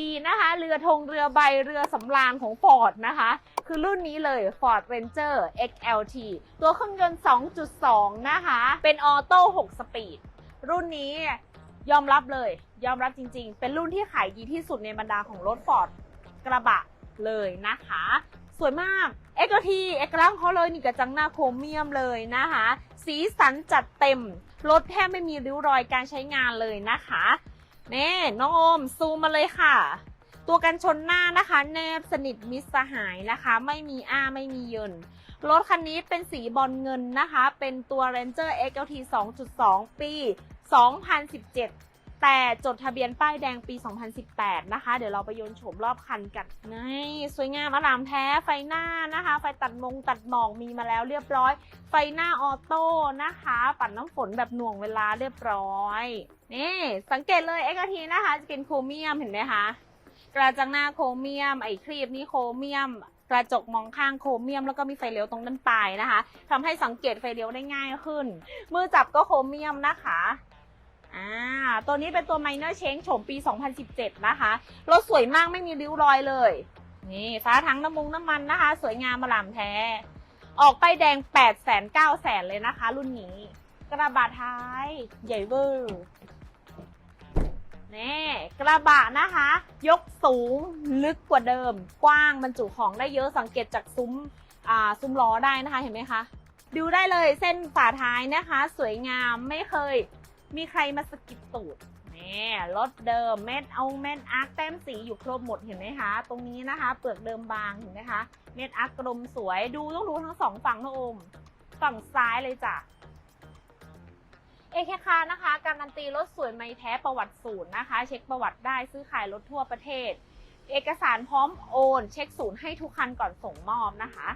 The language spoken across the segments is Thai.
ดีนะคะ เรือธงเรือใบเรือสำราญของฟอร์ดนะคะ คือรุ่นนี้เลย Ford Ranger XLT ตัวเครื่องยนต์ 2.2 นะคะ เป็นออโต้6สปีด รุ่นนี้ยอมรับเลย ยอมรับจริงๆ เป็นรุ่นที่ขายดีที่สุดในบรรดาของรถ Ford กระบะเลยนะคะ สวยมาก XLT เอกลักษณ์ของเขาเลยนี่กระจังหน้าโครเมียมเลยนะคะ สีสันจัดเต็ม รถแทบไม่มีริ้วรอยการใช้งานเลยนะคะ นี่น้องโอมซูมมาเลยค่ะ ตัวกันชนหน้านะคะ แนบสนิทมิตรสหายนะคะ ไม่มีอ้าไม่มีเยินรถคันนี้เป็นสีบอลเงินนะคะ เป็นตัว Ranger XLT 2.2 ปี 2017 แต่จดทะเบียนป้ายแดงปี 2018 นะคะ เดี๋ยวเราไปโยนโฉมรอบคันกันนี่สวยงามอลามแท้ไฟหน้านะคะ ไฟตัดมงตัดหมอกมีมาแล้วเรียบร้อย ไฟหน้าออโต้นะคะ ปัดน้ำฝนแบบหน่วงเวลาเรียบร้อยนี่สังเกตเลย XLT นะคะ จะเป็นโครเมียมเห็นไหมคะกระจังหน้าโครเมียม ไอ้ครีบนี่โครเมียม กระจกมองข้างโครเมียม แล้วก็มีไฟเลี้ยวตรงด้านปลายนะคะทำให้สังเกตไฟเลี้ยวได้ง่ายขึ้น มือจับก็โครเมียมนะคะ อ่า ตัวนี้เป็นตัว Minor Change โฉมปี 2017 นะคะ รถสวยมากไม่มีริ้วรอยเลย นี่ฟ้าทั้งน้ำมุงน้ำมันนะคะ สวยงามมาหลามแท้ ออกไปแดง 8 0 0 0 0 9 0 0 0 0 เลยนะคะ รุ่นนี้ กระบะท้ายใหญ่เวอร์นี่กระบะนะคะ ยกสูงลึกกว่าเดิม กว้างบรรจุของได้เยอะสังเกตจากซุ้มอ่าซุ้มล้อได้นะคะเห็นไหมคะ ดูได้เลยเส้นฝาท้ายนะคะ สวยงามไม่เคย มีใครมาสกิดตูดนี่รถเดิมเม็ดเอาเม็ดอาร์คแต้มสีอยู่ครบหมดเห็นไหมคะ ตรงนี้นะคะ เปลือกเดิมบางเห็นไหมคะเม็ดอาร์คกลมสวยดูต้องดูทั้งสองฝั่งนะอมฝั่งซ้ายเลยจ้ะเอเคคานะคะการันตีรถสวยไม่แท้ประวัติศูนย์นะคะ เช็คประวัติได้ซื้อขายรถทั่วประเทศ เอกสารพร้อมโอน เช็คศูนย์ให้ทุกคันก่อนส่งมอบนะคะ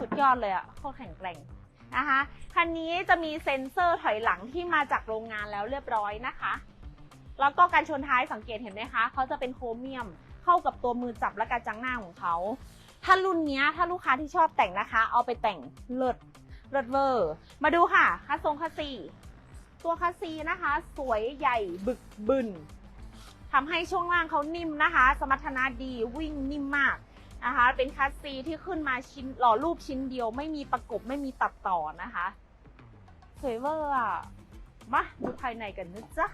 สุดยอดเลยอะโคตรแข็งแกร่ง นะคะ คันนี้จะมีเซ็นเซอร์ถอยหลังที่มาจากโรงงานแล้วเรียบร้อยนะคะ แล้วก็การชนท้ายสังเกตเห็นไหมคะเขาจะเป็นโครเมียมเข้ากับตัวมือจับและกระจังหน้าของเขา ถ้ารุ่นนี้ถ้าลูกค้าที่ชอบแต่งนะคะ เอาไปแต่งเลิศเลิศเวอร์ มาดูค่ะคัสทรงคัสซีตัวคัสซีนะคะ สวยใหญ่บึกบึนทำให้ช่วงล่างเขานิ่มนะคะ สมรรถนะดีวิ่งนิ่มมาก นะคะ เป็นคัสซีที่ขึ้นมาชิ้นหล่อรูปชิ้นเดียว ไม่มีประกบไม่มีตัดต่อนะคะสวยเวอร์อะมาดูภายในกันนะจ๊ะ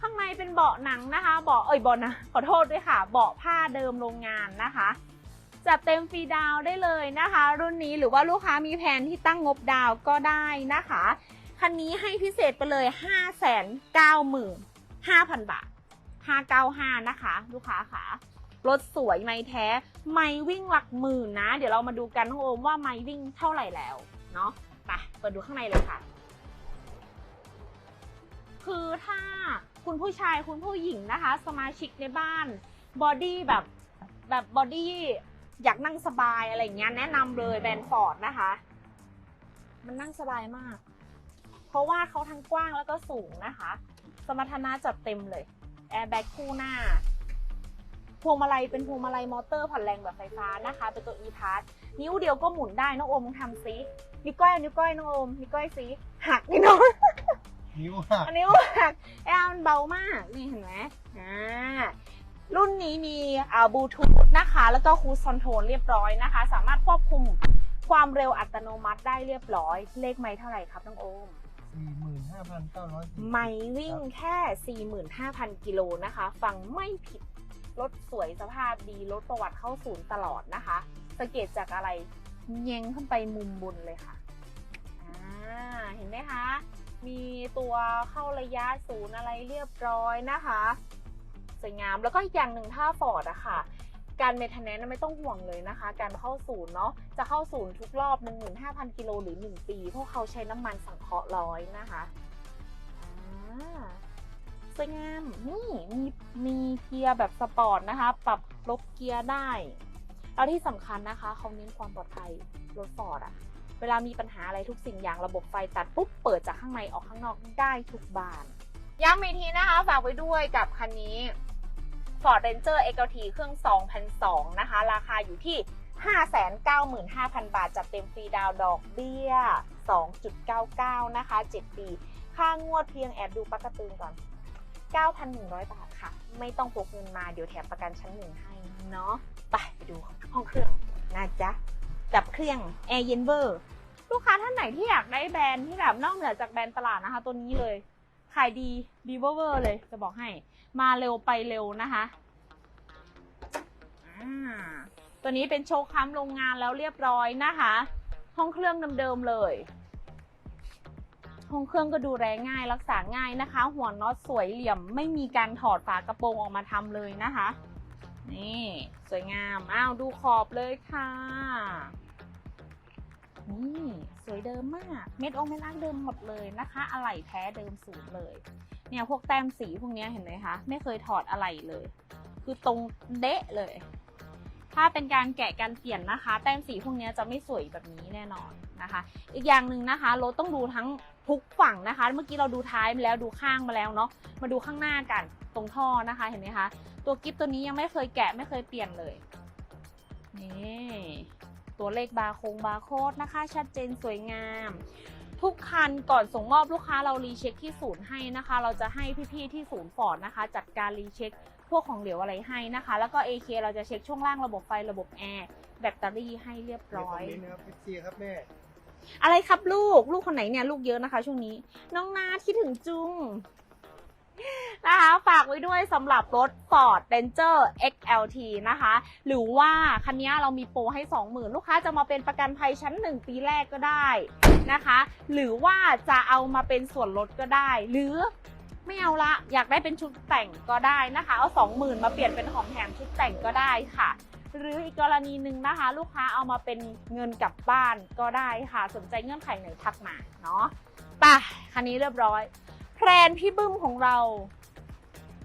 ข้างในเป็นเบาะหนังนะคะเบาะเอ้ยเบาะนะขอโทษด้วยค่ะ เบาะผ้าเดิมโรงงานนะคะจัดเต็มฟรีดาวได้เลยนะคะ รุ่นนี้หรือว่าลูกค้ามีแผนที่ตั้งงบดาวก็ได้นะคะคันนี้ให้พิเศษไปเลย 5 9 5 0 0 0 บาท 595 นะคะ ลูกค้าค่ะ รถสวยไม่แท้ ไม่วิ่งหลักหมื่นนะ เดี๋ยวเรามาดูกันน้องโอมว่าไม่วิ่งเท่าไหร่แล้วเนาะไปเปิดดูข้างในเลยค่ะ คือถ้าคุณผู้ชายคุณผู้หญิงนะคะ สมาชิกในบ้านบอดี้แบบแบบบอดี้อยากนั่งสบายอะไรอย่างเงี้ยแนะนำเลยแบรนด์ฟอร์ดนะคะ มันนั่งสบายมาก เพราะว่าเขาทั้งกว้างแล้วก็สูงนะคะ สมรรถนะจัดเต็มเลย แอร์แบ็กคู่หน้า พวงมาลัยเป็นพวงมาลัยมอเตอร์ผ่อนแรงแบบไฟฟ้านะคะ เป็นตัว e p a s นิ้วเดียวก็หมุนได้น้องโอมลองทำซินิ้วก้อยนิ้วก้อยน้องโอมนิ้วก้อยซิหักนี่น้องนิ้วหักอันนี้หักแอร์มันเบามากนี่เห็นไหมอ่ารุ่นนี้มีอ่าบลูทูธนะคะ แล้วก็คูซอนโทนเรียบร้อยนะคะ สามารถควบคุมความเร็วอัตโนมัติได้เรียบร้อย เลขไม่เท่าไหร่ครับน้องโอมสี่หมื่นห้าพันเก้าร้อยไม่วิ่งแค่ 45,000 กิโลนะคะ ฟังไม่ผิด รถสวยสภาพดีรถประวัติเข้าศูนย์ตลอดนะคะ สังเกตจากอะไรเยงขึ้นไปมุมบนเลยค่ะอ่าเห็นไหมคะ มีตัวเข้าระยะศูนย์อะไรเรียบร้อยนะคะสวยงามแล้วก็อีกอย่างหนึ่งถ้าฟอร์ดอะค่ะ การเมทแนนไม่ต้องห่วงเลยนะคะ การเข้าศูนย์เนาะจะเข้าศูนย์ทุกรอบ 15,000 กิโลหรือ 1 ปีพราะเขาใช้น้ำมันสังเคราะห์ร้อยนะคะอ่า สวยงาม นี่มีมีเกียร์แบบสปอร์ตนะคะ ปรับลบเกียร์ได้ แล้วที่สำคัญนะคะเขาเน้นความปลอดภัยรถฟอร์ดอะเวลามีปัญหาอะไรทุกสิ่งอย่างระบบไฟตัดปุ๊บเปิดจากข้างในออกข้างนอกได้ทุกบานย้ำอีกทีนะคะฝากไว้ด้วยกับคันนี้ Ford Ranger XLT เครื่อง 2002 นะคะ ราคาอยู่ที่ 595,000 บาท จัดเต็มฟรีดาวดอกเบี้ย 2.99 นะคะ 7 ปี ค่างวดเพียงแอบดูปักกระตืนก่อน 9,100 บาทค่ะ ไม่ต้องพกเงินมาเดี๋ยวแถมประกันชั้นหนึ่งให้เนาะไปไปดูห้องเครื่องนะจ๊ะดับเครื่องแอร์เย็นเวอร์ลูกค้าท่านไหนที่อยากได้แบรนด์ที่แบบนอกเหนือจากแบรนด์ตลาดนะคะ ตัวนี้เลยขายดีดีเวอร์เวอร์เลยจะบอกให้ มาเร็วไปเร็วนะคะอ่าตัวนี้เป็นโชว์ค้ำโรงงานแล้วเรียบร้อยนะคะ ห้องเครื่องเดิมๆเลย ห้องเครื่องก็ดูแลง่ายรักษาง่ายนะคะ หัวน็อตสวยเหลี่ยม ไม่มีการถอดฝากระโปรงออกมาทำเลยนะคะ นี่ สวยงามอ้าวดูขอบเลยค่ะ นี่สวยเดิมมากเม็ดโอเมลักเดิมหมดเลยนะคะ อะไหล่แท้เดิมสูงเลย เนี่ยพวกแต้มสีพวกนี้เห็นไหมคะไม่เคยถอดอะไหล่เลย คือตรงเดะเลย ถ้าเป็นการแกะการเปลี่ยนนะคะ แต้มสีพวกนี้จะไม่สวยแบบนี้แน่นอนนะคะ อีกอย่างหนึ่งนะคะรถต้องดูทั้ง ทุกฝั่งนะคะ เมื่อกี้เราดูท้ายมาแล้วดูข้างมาแล้วเนาะมาดูข้างหน้ากันตรงท่อนะคะเห็นไหมคะ ตัวกิฟตัวนี้ยังไม่เคยแกะไม่เคยเปลี่ยนเลยนี่ตัวเลขบาร์โคงบาร์โค้ดนะคะ ชัดเจนสวยงาม ทุกคันก่อนส่งมอบลูกค้าเรารีเช็คที่ศูนย์ให้นะคะ เราจะให้พี่ๆที่ศูนย์ฟอร์ดนะคะ จัดการรีเช็คพวกของเหลวอะไรให้นะคะ แล้วก็ AK เราจะเช็คช่วงล่างระบบไฟระบบแอร์แบตเตอรี่ให้เรียบร้อยเดี๋วคมมนต์นะครับพี่ซีครับแม่ อะไรครับลูก ลูกคนไหนเนี่ยลูกเยอะนะคะ ช่วงนี้ น้องนาคิดถึงจุงนะคะฝากไว้ด้วยสำหรับรถ Ford Ranger XLT นะคะ หรือว่าคันนี้เรามีโปรให้ 20,000 ลูกค้าจะมาเป็นประกันภัยชั้น 1 ปีแรกก็ได้นะคะ หรือว่าจะเอามาเป็นส่วนลดก็ได้ หรือไม่เอาละ อยากได้เป็นชุดแต่งก็ได้นะคะ เอา 20,000 มาเปลี่ยนเป็นของแถมชุดแต่งก็ได้ค่ะ หรืออีกกรณีหนึ่งนะคะ ลูกค้าเอามาเป็นเงินกลับบ้านก็ได้ค่ะ สนใจเงื่อนไขไหนทักมาเนาะไปคันนี้เรียบร้อยแพรนพี่บึ้มของเรา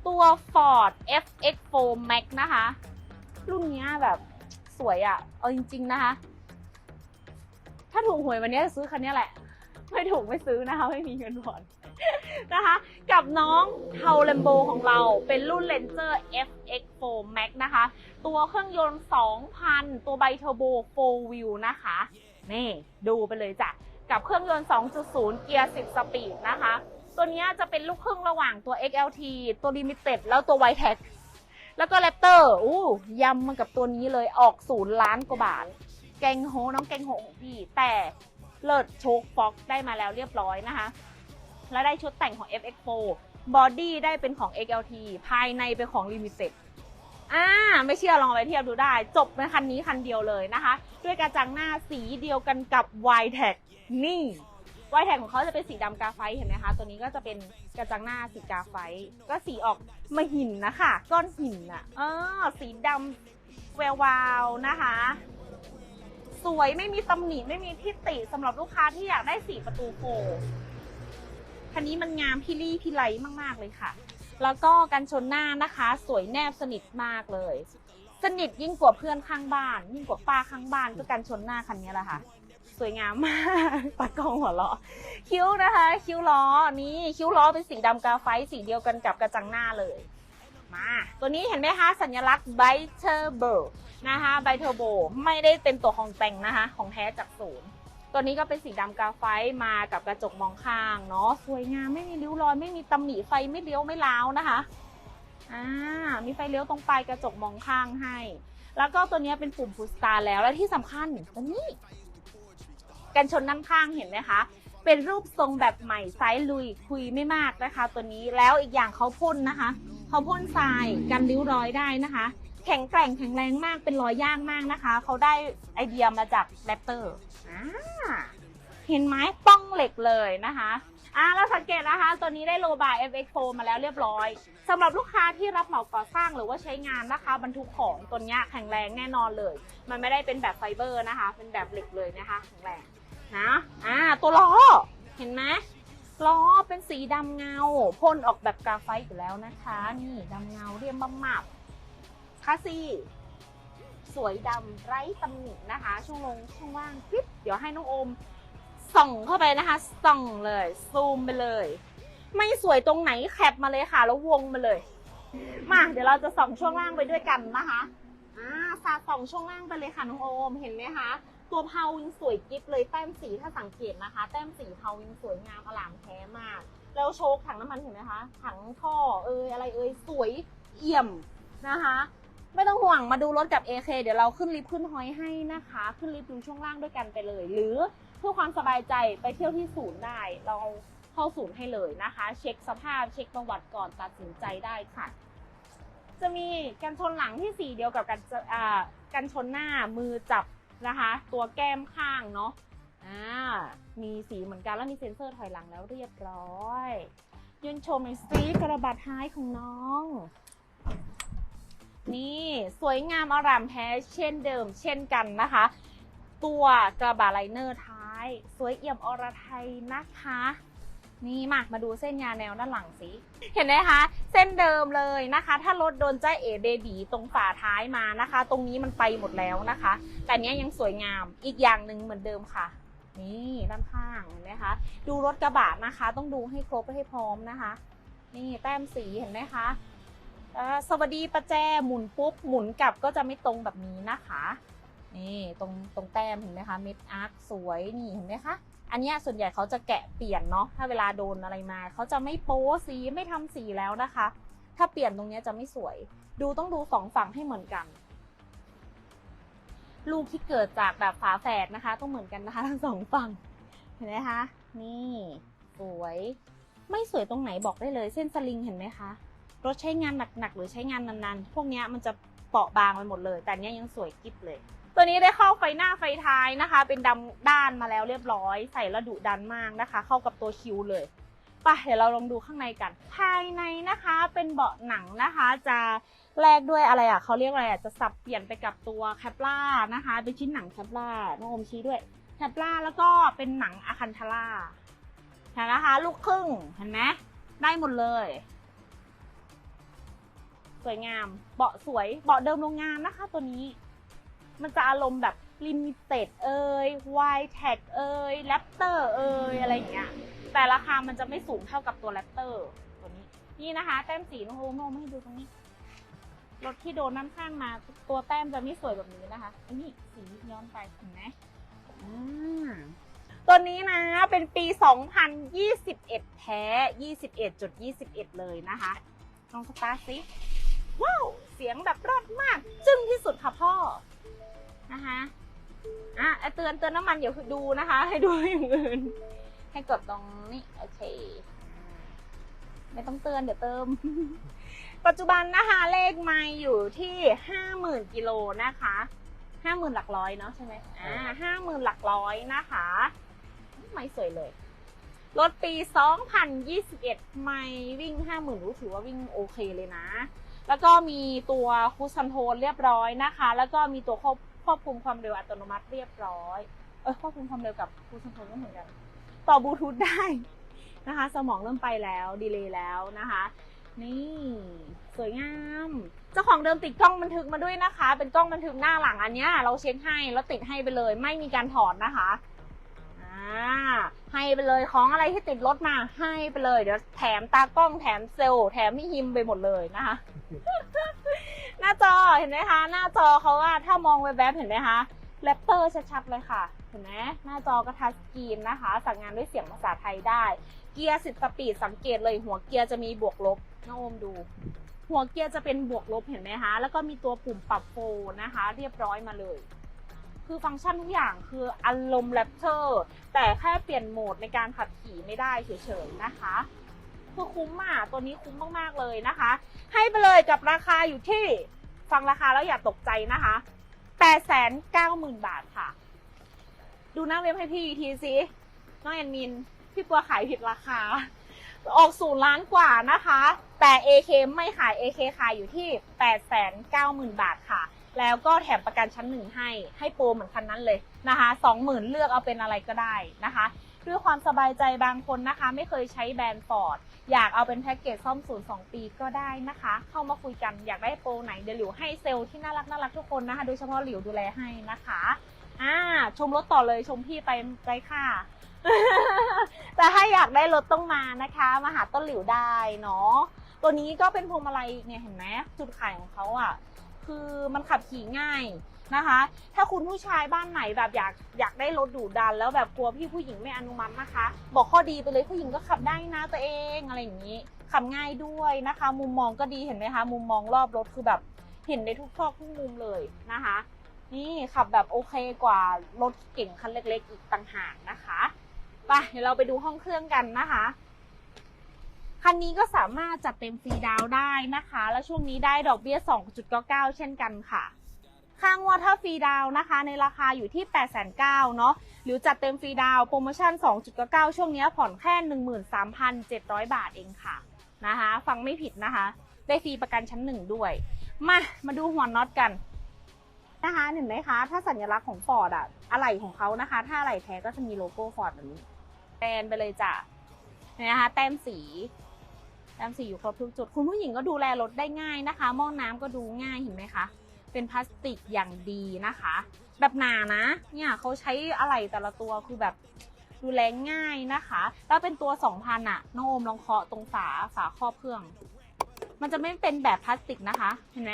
ตัว Ford FX4 Max นะคะ รุ่นนี้แบบสวยอะ่ะ เอาจริง ๆนะคะ ถ้าถูกหวยวันนี้จะซื้อคันนี้แหละ ไม่ถูกไม่ซื้อนะคะ ไม่มีเงินผ่อน นะคะ กับน้องเทาเลมโบของเราเป็นรุ่น Ranger FX4 Max นะคะ ตัวเครื่องยนต์ 2,000 ตัวไบเทอร์โบ 4 wheel นะคะ นี่ ดูไปเลยจ้ะ กับเครื่องยนต์ 2.0 เกียร์ 10 สปีดนะคะ ตัวนี้จะเป็นลูกครึ่งระหว่างตัว XLT ตัว Limited แล้วตัว y t e c แล้วก็ Raptor อู้ยำมากับตัวนี้เลยออกศูนย์ล้านกว่าบาท แกงโฮน้องแกงโฮของพี่แต่เลิศโชคฟ็อกได้มาแล้วเรียบร้อยนะคะ และได้ชุดแต่งของ FX4 บอดี้ได้เป็นของ XLT ภายในเป็นของ Limited อ่าไม่เชื่อลองไปเทียบดูได้ จบในคันนี้คันเดียวเลยนะคะ ด้วยกระจังหน้าสีเดียวกันกับ y t e c นี่ y t e c ของเขาจะเป็นสีดำกาไฟเห็นไหมคะ ตัวนี้ก็จะเป็นกระจังหน้าสีกาไฟ ก็สีออกมาหินนะคะก้อนหินอะเออสีดำแวววาวนะคะ สวยไม่มีตำหนิไม่มีที่ติสำหรับลูกค้าที่อยากได้สีประตูโฟร์ คันนี้มันงามพิลี่พิไลมาก ๆ เลยค่ะ แล้วก็กันชนหน้านะคะ สวยแนบสนิทมากเลย สนิทยิ่งกว่าเพื่อนข้างบ้าน ยิ่งกว่าป้าข้างบ้านก็กันชนหน้าคันนี้แหละค่ะ สวยงามมากตากล้องหัวเราะคิ้วนะคะ คิ้วล้อนี่คิ้วล้อเป็นสีดำกาไฟสีเดียวกันกับกระจังหน้าเลยมาตัวนี้เห็นไหมคะ สัญลักษณ์ไบเทอร์โบนะคะไบเทอร์โบไม่ได้เป็นตัวของแต่งนะคะ ของแท้จากศูนย์ ตัวนี้ก็เป็นสีดำกาไฟมากับกระจกมองข้างเนาะสวยงามไม่มีริ้วรอยไม่มีตำหนิไฟไม่เลี้ยวไม่ล้าวนะคะอ่ามีไฟเลี้ยวตรงปลายกระจกมองข้างให้ แล้วก็ตัวนี้เป็นปุ่มพุชสตาร์แล้วและที่สำคัญตัวนี้ กันชนด้านข้างเห็นไหมคะเป็นรูปทรงแบบใหม่ไซส์ลุยคุยไม่มากนะคะ ตัวนี้แล้วอีกอย่างเขาพ่นนะคะเขาพ่นทรายกันริ้วรอยได้นะคะ แข็งแกร่งแข็งแรงมากเป็นรอยย่างมากนะคะ เขาได้ไอเดียมาจากแรปเตอร์เห็นไหมป้องเหล็กเลยนะคะอ่าเราสังเกตนะคะ ตัวนี้ได้โลบา FX4 มาแล้วเรียบร้อยสำหรับลูกค้าที่รับเหมาก่อสร้างหรือว่าใช้งานนะคะ บรรทุกของตัวนี้แข็งแรงแน่นอนเลย มันไม่ได้เป็นแบบไฟเบอร์นะคะ เป็นแบบเหล็กเลยนะคะแข็งแรงนะอ่าตัวล้อเห็นไหมล้อเป็นสีดำเงาพ่นออกแบบกราไฟต์อยู่แล้วนะคะ นี่ดำเงาเรียมบัมมับ คาซีสวยดำไร้ตำหนินะคะ ช่วงลงช่วงว่างคลิปเดี๋ยวให้น้องโอมส่องเข้าไปนะคะ ส่องเลย ซูมไปเลย ไม่สวยตรงไหนแคปมาเลยค่ะ แล้ววงมาเลย มาเดี๋ยวเราจะส่องช่วงล่างไปด้วยกันนะคะอ่าสาส่องช่วงล่างไปเลยค่ะน้องโอมเห็นไหมคะ ตัวเพาวิงสวยกิ๊บเลยแต้มสีถ้าสังเกตนะคะ แต้มสีเพาวิงสวยงามอลามแท้มาก แล้วโชคถังน้ำมันเห็นไหมคะถังท่อเอยอะไรเอยสวยเอี่ยมนะคะ ไม่ต้องห่วงมาดูรถกับ AK เดี๋ยวเราขึ้นลิฟต์ขึ้นฮอยให้นะคะ ขึ้นลิฟต์ดูช่วงล่างด้วยกันไปเลย หรือเพื่อความสบายใจไปเที่ยวที่ศูนย์ได้ เราเข้าศูนย์ให้เลยนะคะ เช็คสภาพเช็คประวัติก่อนตัดสินใจได้ค่ะ จะมีกันชนหลังที่สีเดียวกับกันอ่ากันชนหน้ามือจับนะคะ ตัวแก้มข้างเนาะอ่ามีสีเหมือนกันแล้วมีเซ็นเซอร์ถอยหลังแล้วเรียบร้อย ยืนชมในสตรีกระบะท้ายของน้อง นี่สวยงามอารามแท้เช่นเดิม เช่นกันนะคะ ตัวกระบะไลเนอร์ท้าย สวยเอี่ยมอรไทยนะคะ นี่มามาดูเส้นยาแนวด้านหลังสิเห็นไหมคะ เส้นเดิมเลยนะคะ ถ้ารถโดนใจาเอเบบีตรงฝาท้ายมานะคะ ตรงนี้มันไปหมดแล้วนะคะ แต่เนี้ยยังสวยงามอีกอย่างหนึ่งเหมือนเดิมค่ะนี่ด้านข้างเห็นไหมคะ ดูรถกระบะนะคะ ต้องดูให้ครบให้พร้อมนะคะ นี่แต้มสีเห็นไหมคะ สวัสดีประแจหมุนปุ๊บหมุนกลับก็จะไม่ตรงแบบนี้นะคะนี่ตรงตรงแต้มเห็นไหมคะเม็ดอาร์คสวยนี่เห็นไหมคะอันนี้ส่วนใหญ่เขาจะแกะเปลี่ยนเนาะถ้าเวลาโดนอะไรมาเขาจะไม่โป๊สีไม่ทำสีแล้วนะคะ ถ้าเปลี่ยนตรงนี้จะไม่สวย ดูต้องดูสองฝั่งให้เหมือนกัน ลูกที่เกิดจากแบบฝาแฝดนะคะ ต้องเหมือนกันนะคะทั้งสองฝั่งเห็นไหมคะนี่สวย ไม่สวยตรงไหนบอกได้เลย เส้นสลิงเห็นไหมคะ รถใช้งานหนักๆ หรือใช้งานนานๆ พวกนี้มันจะเปราะบางไปหมดเลย แต่เนี้ยยังสวยกิ๊บเลย ตัวนี้ได้เข้าไฟหน้าไฟท้ายนะคะ เป็นดำด้านมาแล้วเรียบร้อย ใส่ระดุดันมากนะคะ เข้ากับตัวคิวเลยไปเดี๋ยวเราลองดูข้างในกัน ภายในนะคะเป็นเบาะหนังนะคะ จะแลกด้วยอะไรอะเขาเรียกอะไรอะจะสับเปลี่ยนไปกับตัวแคปล่านะคะเป็นชิ้นหนังแคปล่าน้องอมชี้ด้วยแคปล่าแล้วก็เป็นหนังอะคันทาร่าเห็นนะคะ ลูกครึ่งเห็นไหมได้หมดเลย สวยงาม เบาะสวย เบาะเดิมโรงงานนะคะ ตัวนี้ มันจะอารมณ์แบบลิมิเต็ดเอ่ยวายแท็กเอ่ยแรปเตอร์เอ่ยอะไรอย่างเงี้ย แต่ราคามันจะไม่สูงเท่ากับตัวแรปเตอร์ตัวนี้ นี่นะคะ แต้มสีน้องโน้องโอมให้ดูตรงนี้ รถที่โดนน้ำข้างมา ตัวแต้มจะไม่สวยแบบนี้นะคะ อันนี้สีย้อนไปเห็นไหมอืมตัวนี้นะเป็นปี 2021 แท้ 21.21 เลยนะคะลองสตาร์ทสิ ว้าวเสียงแบบรอดมาก จึ้งที่สุดค่ะพ่อนะคะอะเตือนเตือนน้ำมันอย่าดูนะคะ ให้ดูอย่างอื่นให้กดตรงนี้โอเคอ่าไม่ต้องเตือนเดี๋ยวเติม ปัจจุบันนะคะเลขไม่อยู่ที่ห้าหมื่นกิโลนะคะห้าหมื่นหลักร้อยเนาะใช่ไหมอ่าห้าหมื่นหลักร้อยนะคะไม่สวยเลยรถปี 2021 ไม่วิ่ง 50,000รู้ถือว่าวิ่งโอเคเลยนะ แล้วก็มีตัวคูซันโทนเรียบร้อยนะคะ แล้วก็มีตัวควบควบคุมความเร็วอัตโนมัติเรียบร้อยเออควบคุมความเร็วกับคูซันโทนก็เหมือนกันต่อบลูทูธได้นะคะ สมองเริ่มไปแล้วดีเลย์แล้วนะคะ นี่สวยงาม เจ้าของเดิมติดกล้องบันทึกมาด้วยนะคะ เป็นกล้องบันทึกหน้าหลังอันเนี้ยเราเช็คให้แล้วติดให้ไปเลย ไม่มีการถอดนะคะให้ไปเลยของอะไรที่ติดรถมาให้ไปเลย เดี๋ยวแถมตากล้องแถมเซลล์แถมพี่ฮิมไปหมดเลยนะคะ หน้าจอเห็นไหมคะ หน้าจอเขาว่าถ้ามองแวบๆเห็นไหมคะแรปเตอร์ชัดๆเลยค่ะ เห็นไหมหน้าจอก็ทัชสกรีนนะคะ สั่งงานด้วยเสียงภาษาไทยได้ เกียร์สิบสปีดสังเกตเลยหัวเกียร์จะมีบวกลบน้องโอมดู หัวเกียร์จะเป็นบวกลบเห็นไหมคะ แล้วก็มีตัวปุ่มปรับโฟนะคะ เรียบร้อยมาเลย คือฟังก์ชันทุกอย่างคืออารมณ์แรปเตอร์แต่แค่เปลี่ยนโหมดในการขับขี่ไม่ได้เฉยๆนะคะ คือคุ้มอะตัวนี้คุ้มมากๆเลยนะคะ ให้ไปเลยกับราคาอยู่ที่ฟังราคาแล้วอย่าตกใจนะคะ890,000บาทค่ะ ดูหน้าเว็บให้พี่อีกทีสิน้องแอนมิน พี่กลัวขายผิดราคา ออกศูนย์ล้านกว่านะคะ แต่ AK ไม่ขาย AK ขายอยู่ที่ 890,000 บาทค่ะ แล้วก็แถมประกันชั้นหนึ่งให้ ให้โปรเหมือนคันนั้นเลยนะคะ 20,000 เลือกเอาเป็นอะไรก็ได้นะคะ ด้วยความสบายใจบางคนนะคะ ไม่เคยใช้แบรนด์ฟอร์ดอยากเอาเป็นแพ็กเกจซ่อมศูนย์สองปีก็ได้นะคะ เข้ามาคุยกันอยากได้โปรไหนเดี๋ยวหลิวให้เซลล์ที่น่ารักน่ารักทุกคนนะคะ โดยเฉพาะหลิวดูแลให้นะคะอ่าชมรถต่อเลยชมพี่ไปไปค่ะ แต่ถ้าอยากได้รถต้องมานะคะ มาหาต้นหลิวได้เนาะตัวนี้ก็เป็นพวงมาลัยเนี่ยเห็นไหมจุดขายของเขาอะคือมันขับขี่ง่าย นะคะ ถ้าคุณผู้ชายบ้านไหนแบบอยากอยากได้รถดุดัน แล้วแบบกลัวพี่ผู้หญิงไม่อนุมัตินะคะ บอกข้อดีไปเลยผู้หญิงก็ขับได้นะตัวเองอะไรอย่างนี้ขับง่ายด้วยนะคะ มุมมองก็ดีเห็นไหมคะ มุมมองรอบรถคือแบบเห็นในทุกซอกทุกมุมเลยนะคะ นี่ขับแบบโอเคกว่ารถเก่งคันเล็ก ๆ อีกต่างหากนะคะไปเดี๋ยวเราไปดูห้องเครื่องกันนะคะคันนี้ก็สามารถจัดเต็มฟรีดาวได้นะคะ แล้วช่วงนี้ได้ดอกเบี้ย 2.99 เช่นกันค่ะ ค่างวดถ้าฟรีดาวนะคะ ในราคาอยู่ที่ 8 9 0 0 0เนาะหรือจัดเต็มฟรีดาวโปรโมชั่น 2.9 ช่วงนี้ผ่อนแค่ 13,700 บาทเองค่ะนะคะ ฟังไม่ผิดนะคะ ได้ฟรีประกันชั้นหนึ่งด้วย มามาดูหัวน็อตกันนะคะเห็นไหมคะ ถ้าสัญลักษณ์ของฟอร์ดอะอะไหล่ของเขานะคะ ถ้าอะไหล่แท้ก็จะมีโลโก้ฟอร์ดแบบนี้แปนไปเลยจ้ะเห็นไหมคะ แต้มสีแต้มสีอยู่ครบทุกจุด คุณผู้หญิงก็ดูแลรถได้ง่ายนะคะ หม้อน้ำก็ดูง่ายเห็นไหมคะ เป็นพลาสติกอย่างดีนะคะ แบบหนานะเนี่ยเขาใช้อะไหล่แต่ละตัวคือแบบดูแลง่ายนะคะแล้วเป็นตัว 2,000อะน้องโอมลองเคาะตรงฝาฝาครอบเครื่อง มันจะไม่เป็นแบบพลาสติกนะคะ เห็นไหม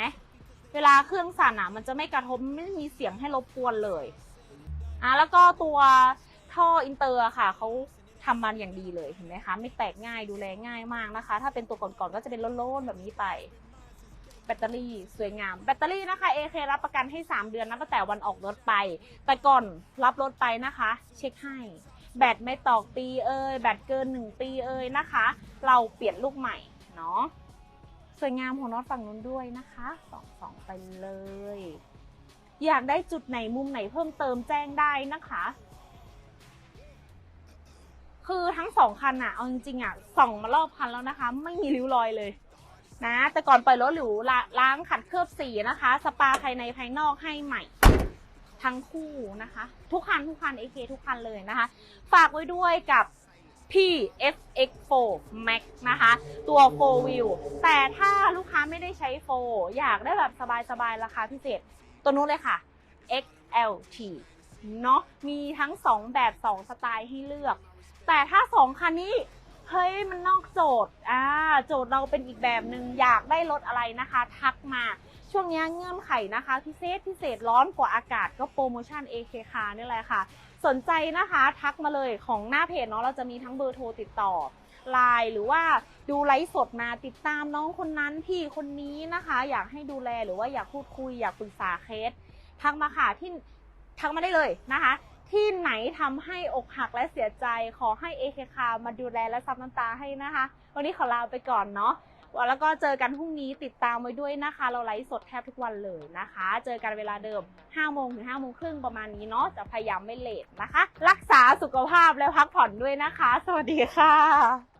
เวลาเครื่องสั่นอะมันจะไม่กระทบไม่มีเสียงให้รบกวนเลยอะแล้วก็ตัวท่ออินเตอร์ค่ะเขาทำมันอย่างดีเลยเห็นไหมคะ ไม่แตกง่ายดูแลง่ายมากนะคะ ถ้าเป็นตัวก่อนๆก็จะเป็นโล่นๆแบบนี้ไป แบตเตอรี่สวยงาม แบตเตอรี่นะคะ AK รับประกันให้ 3 เดือนนับตั้งแต่วันออกรถไป แต่ก่อนรับรถไปนะคะ เช็คให้ แบตไม่ตอกปีเอ่ยแบตเกิน 1 ปีเอ่ยนะคะ เราเปลี่ยนลูกใหม่เนาะสวยงามของน็อตฝั่งนู้นด้วยนะคะสองสองไปเลย อยากได้จุดไหนมุมไหนเพิ่มเติมแจ้งได้นะคะคือทั้งสองคันอะเอาจริงๆอะส่องมารอบคันแล้วนะคะ ไม่มีริ้วรอยเลย นะ แต่ก่อนปล่อยรถหรูล,ล้างขัดเคลือบสีนะคะ สปาภายในภายนอกให้ใหม่ทั้งคู่นะคะ ทุกคันทุกคัน AK ทุกคันเลยนะคะ ฝากไว้ด้วยกับพี่ FX4 Max นะคะ ตัว 4 wheel แต่ถ้าลูกค้าไม่ได้ใช้ 4 อยากได้แบบสบายๆ ราคาพิเศษ ตัวนู้นเลยค่ะ XLT เนาะมีทั้ง 2 แบบ 2 สไตล์ให้เลือก แต่ถ้า 2 คันนี้ เฮ้ยมันนอกโจทย์อ่าโจทย์เราเป็นอีกแบบหนึ่งอยากได้รถอะไรนะคะ ทักมาช่วงนี้เงื่อนไขนะคะ พิเศษพิเศษร้อนกว่าอากาศก็โปรโมชั่น AK คานี่แหละค่ะ สนใจนะคะทักมาเลยของหน้าเพจเนาะเราจะมีทั้งเบอร์โทรติดต่อไลน์หรือว่าดูไลฟ์สดมาติดตามน้องคนนั้นพี่คนนี้นะคะ อยากให้ดูแลหรือว่าอยากพูดคุยอยากปรึกษาเคสทักมาค่ะที่ทักมาได้เลยนะคะ ที่ไหนทำให้อกหักและเสียใจ ขอให้เอเคคามาดูแลและซับน้ำตาให้นะคะ วันนี้ขอลาไปก่อนเนาะแล้วก็เจอกันพรุ่งนี้ติดตามไว้ด้วยนะคะ เราไลฟ์สดแทบทุกวันเลยนะคะ เจอกันเวลาเดิม 5 โมงถึง5โมงครึ่งประมาณนี้เนาะจะพยายามไม่เลทนะคะ รักษาสุขภาพและพักผ่อนด้วยนะคะ สวัสดีค่ะ